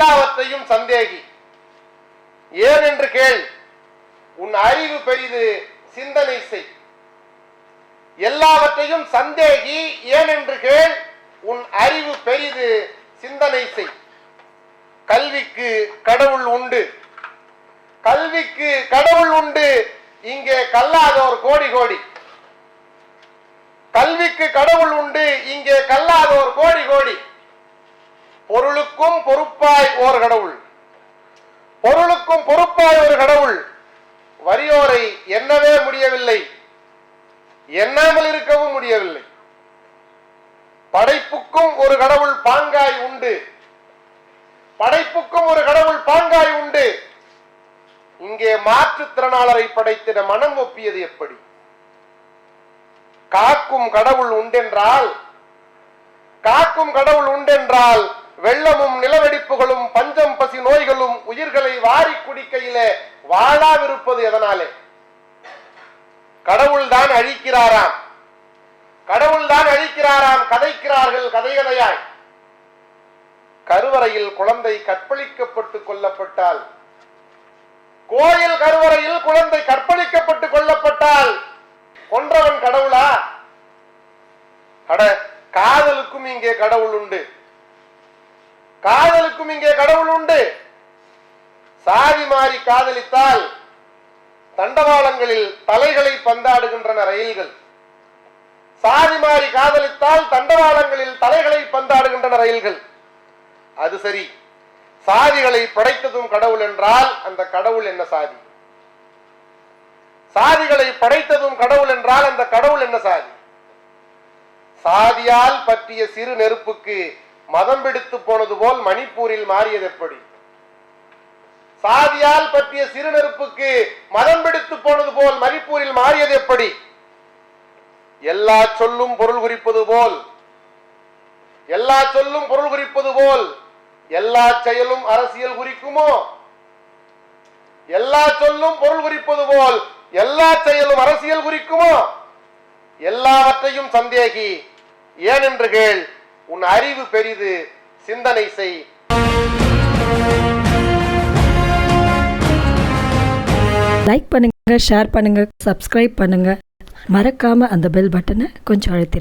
எல்லாவற்றையும் சந்தேகி. ஏன் என்று கேள். உன் அறிவு பெரிது சிந்தனை செய். எல்லாவற்றையும் சந்தேகி ஏன் என்று கேள். உன் அறிவு பெரிது சிந்தனை செய். கல்விக்கு கடவுள் உண்டு. கல்விக்கு கடவுள் உண்டு. இங்கே கல்லாதோர் கோடி கோடி. கல்விக்கு கடவுள் உண்டு. இங்கே கல்லாதோர் கோடி கோடி. பொருளுக்கும் பொறுப்பாய் ஓர் கடவுள். பொருளுக்கும் பொறுப்பாய் ஒரு கடவுள். வறியோரை எண்ணவே முடியவில்லை. எண்ணாமல் இருக்கவும் முடியவில்லை. படைப்புக்கும் ஒரு கடவுள் பாங்காய் உண்டு. படைப்புக்கும் ஒரு கடவுள் பாங்காய் உண்டு. இங்கே மாற்றுத்திறனாளரை படைத்திட மனம் ஒப்பியது எப்படி? காக்கும் கடவுள் உண்டென்றால் காக்கும் கடவுள் உண்டென்றால் வெள்ளமும் நிலவெடிப்புகளும் பஞ்சம் பசி நோய்களும் உயிர்களை வாரி குடிக்கையிலே வாழாவிருப்பது எதனாலே? கடவுள் தான் அழிக்கிறாராம். கடவுள் தான் அழிக்கிறாராம் கதைக்கிறார்கள் கதைகதையாய் கருவறையில் குழந்தை கற்பழிக்கப்பட்டு கொல்லப்பட்டால். கோயில் கருவறையில் குழந்தை கற்பழிக்கப்பட்டு கொல்லப்பட்டால். கொன்றவன் கடவுளா? அட காதலுக்கும் இங்கே கடவுள் உண்டு. காதலுக்கும் இங்கே கடவுள் உண்டு. சாதி மாறி காதலித்தால் தண்டவாளங்களில் தலைகளை பந்தாடுகின்றன ரயில்கள். சாதி மாறி காதலித்தால் தண்டவாளங்களில் தலைகளை பந்தாடுகின்றன ரயில்கள். அது சரி. சாதிகளை படைத்ததும் கடவுள் என்றால் அந்த கடவுள் என்ன சாதி சாதிகளை படைத்ததும் கடவுள் என்றால் அந்த கடவுள் என்ன சாதி சாதியால் பற்றிய சிறு நெருப்புக்கு மதம் பிடித்து போனது போல் மணிப்பூரில் மாறியது எப்படி? சாதியால் பற்றிய சிறு நெருப்புக்கு மதம் பிடித்து போனது போல் மணிப்பூரில் மாறியது எப்படி? எல்லா சொல்லும் பொருள் குறிப்பது போல் எல்லா சொல்லும் பொருள் குறிப்பது போல் எல்லா செயலும் அரசியல் குறிக்குமோ? எல்லா சொல்லும் பொருள் குறிப்பது போல் எல்லா செயலும் அரசியல் குறிக்குமோ? எல்லாவற்றையும் சந்தேகி ஏனென்று கேள். உன் அறிவு பெரிது சிந்தனை செய். லைக் பண்ணுங்க ஷேர் பண்ணுங்க சப்ஸ்கிரைப் பண்ணுங்க. மறக்காம அந்த பெல் பட்டனை கொஞ்சம் அழுத்திருங்க.